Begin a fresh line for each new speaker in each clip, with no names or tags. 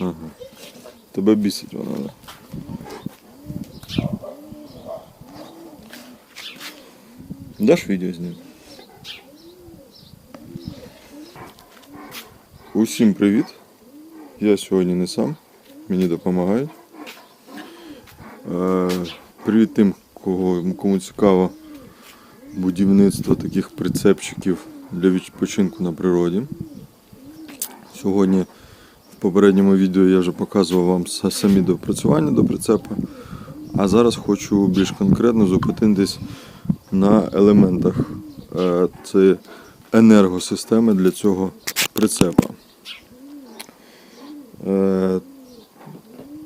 Ага. Тебе бісить вона, да? Даш відео з ним? Усім привіт! Я сьогодні не сам, мені допомагають. Е, привіт тим, кого, кому цікаво будівництво таких прицепчиків для відпочинку на природі. Сьогодні попередньому відео я вже показував вам самі допрацювання до прицепа. А зараз хочу більш конкретно зупинитись на елементах е, це енергосистеми для цього прицепа. Е,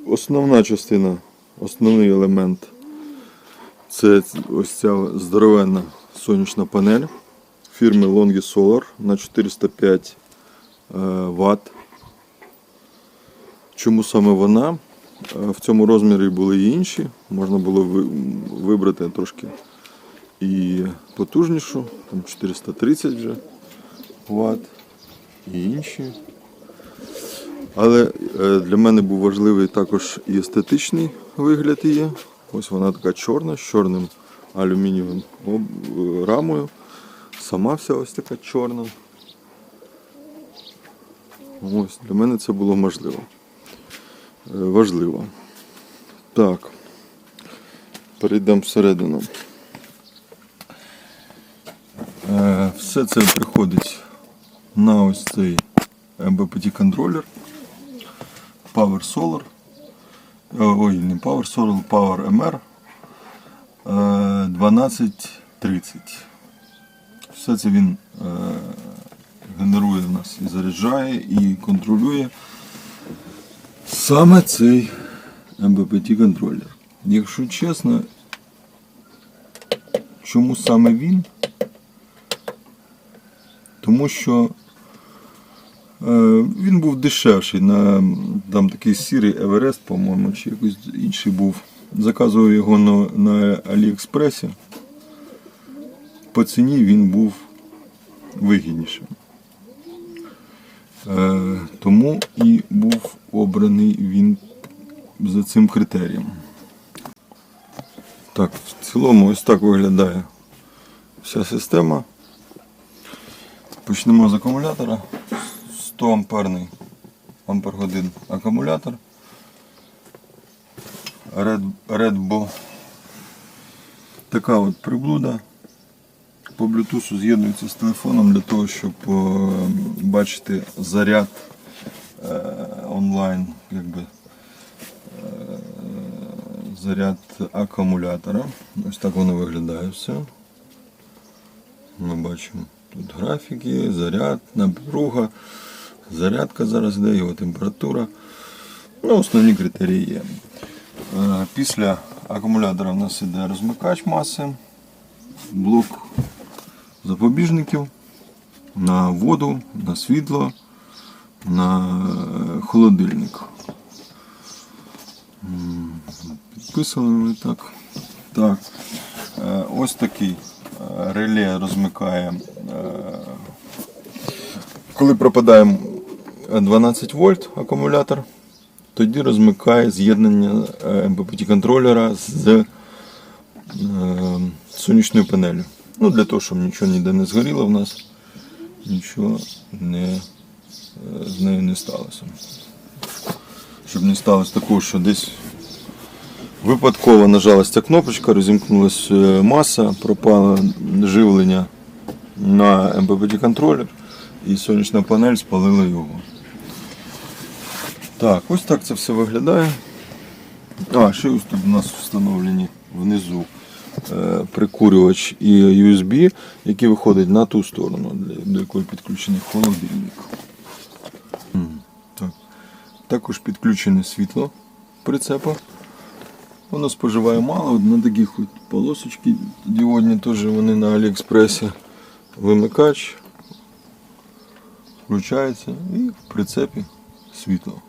Основна частина, основний елемент це ось ця здоровенна сонячна панель фірми Longi Solar на 405 е, Вт. Чому саме вона? Е, В цьому розмірі були і інші. Можна було вибрати трошки і потужнішу, там 430 вже Вт і інші. Але е, для мене був важливий також і естетичний вигляд її. Ось вона така чорна, з чорним алюмінієвим е, рамою. Сама вся ось така чорна. Ось, для мене це було можливо. Е, Важливо. Так. Перейдемо всередину. Е, Все це приходить на ось цей MBPT контролер. Power Solar. Е, Ой, не Power Solar, Power MR. е, 1230. Все це він е, генерує в нас і заряджає, і контролює саме цей MBPT контролер. Якщо чесно, чому саме він? Тому що е, він був дешевший. На, там такий сірий Еверест, по-моєму, чи якийсь інший був. Заказував його на, на Аліекспресі. По ціні він був вигіднішим. Е, тому і був обраний він за цим критерієм. Так, в цілому ось так виглядає вся система. Почнемо з акумулятора. 100 амперний ампер годин акумулятор. Red, Redbo. Така от приблуда. По Bluetooth з'єднується з телефоном для того, щоб е, бачити заряд е, онлайн, якби, е, заряд акумулятора. Ось так воно виглядає все. Ми бачимо тут графіки, заряд, напруга, зарядка зараз йде, його температура. Ну, основні критерії є. Після акумулятора в нас іде розмикач маси, блок запобіжників на воду, на світло, на е, холодильник. Підписали ми так. Так. Е, Ось такий е, реле розмикає. Коли пропадає 12 вольт акумулятор, тоді розмикає з'єднання MPPT контролера з сонячною панелью. Ну, для того, щоб нічого ніде не згоріло в нас, нічого не, е, з нею не сталося. Щоб не сталося такого, що десь випадково нажалась ця кнопочка, розімкнулася е, маса, пропало живлення на MPPT контролер і сонячна панель спалила його. Так, ось так це все виглядає. А, ще ось тут у нас встановлені внизу прикурювач і USB, який виходить на ту сторону, до якої підключений холодильник. Так. Також підключене світло прицепа. Воно споживає мало, на таких от полосочки діодні теж вони на Аліекспресі. Вимикач включається і в прицепі світло.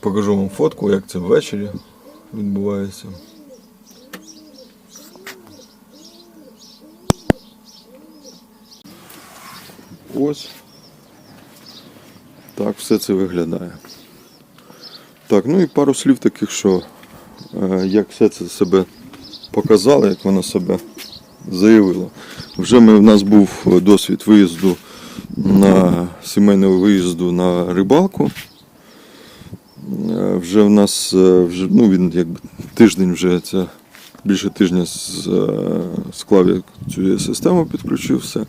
Покажу вам фотку, як це ввечері відбувається. Ось Так все це виглядає. Так, ну і пару слів таких, що е, як все це себе показало, як воно себе заявило. Вже ми, в нас був досвід виїзду на сімейного виїзду на рибалку. Е, Вже в нас е, вже, ну, він якби тиждень вже це більше тижня з, склав я цю систему, підключив все.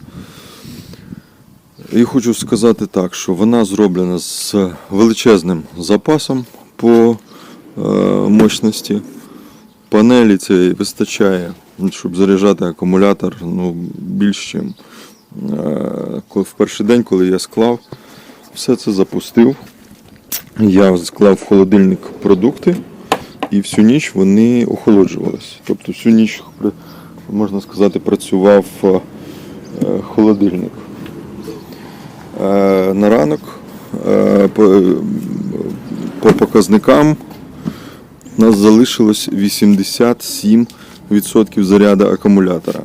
І хочу сказати так, що вона зроблена з величезним запасом по е, мощності. Панелі цієї вистачає, щоб заряджати акумулятор ну, більш ніж е, в перший день, коли я склав, все це запустив. Я склав в холодильник продукти і всю ніч вони охолоджувалися. Тобто всю ніч, можна сказати, працював е, холодильник. Е, На ранок е, по, по показникам у нас залишилось 87% заряду акумулятора.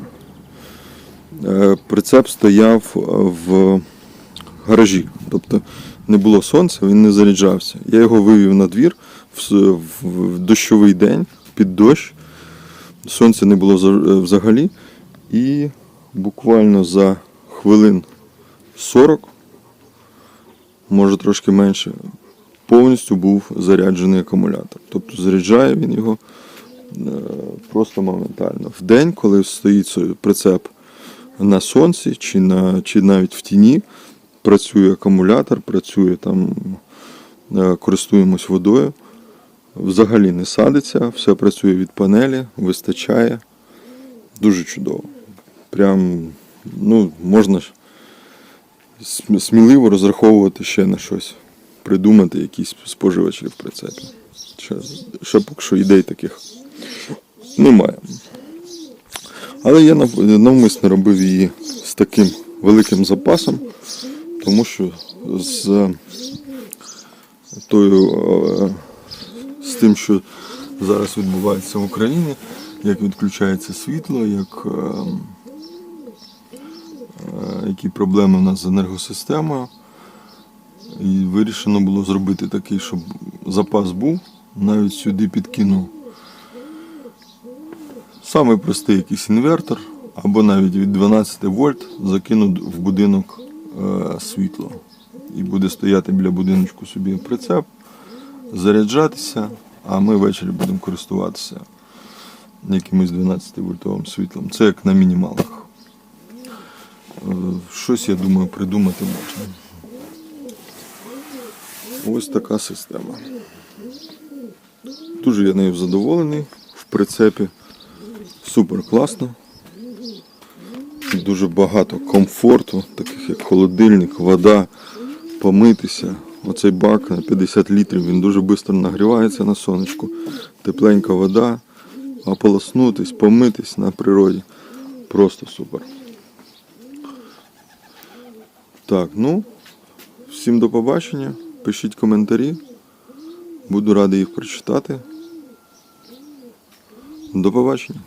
Е, Прицеп стояв в гаражі, тобто не було сонця, він не заряджався. Я його вивів на двір в, дощовий день під дощ. Сонця не було взагалі. І буквально за хвилин 40, може трошки менше, повністю був заряджений акумулятор. Тобто заряджає він його е, просто моментально. В день, коли стоїть прицеп на сонці чи, на, чи навіть в тіні, працює акумулятор, працює там, е, користуємось водою. Взагалі не садиться, все працює від панелі, вистачає. Дуже чудово. Прям, ну, можна ж сміливо розраховувати ще на щось, придумати якісь споживачі в прицепі. Ще, ще поки що ідей таких немає. Але я навмисно робив її з таким великим запасом, тому що з тою, е, з тим, що зараз відбувається в Україні, як відключається світло, як, е, е, які проблеми в нас з енергосистемою. І вирішено було зробити такий, щоб запас був, навіть сюди підкинув Самий простий якийсь інвертор, або навіть від 12 вольт закинуть в будинок е, світло. І буде стояти біля будиночку собі прицеп, заряджатися, а ми ввечері будемо користуватися якимось 12 вольтовим світлом. Це як на мінімалах. Щось, я думаю, придумати можна. Ось така система. Дуже я нею задоволений в прицепі. Супер класно. Дуже багато комфорту, таких як холодильник, вода, помитися. Оцей бак на 50 літрів, він дуже швидко нагрівається на сонечку. Тепленька вода, ополоснутись, помитись на природі. Просто супер. Так, ну, всім до побачення. Пишіть коментарі. Буду радий їх прочитати. До побачення.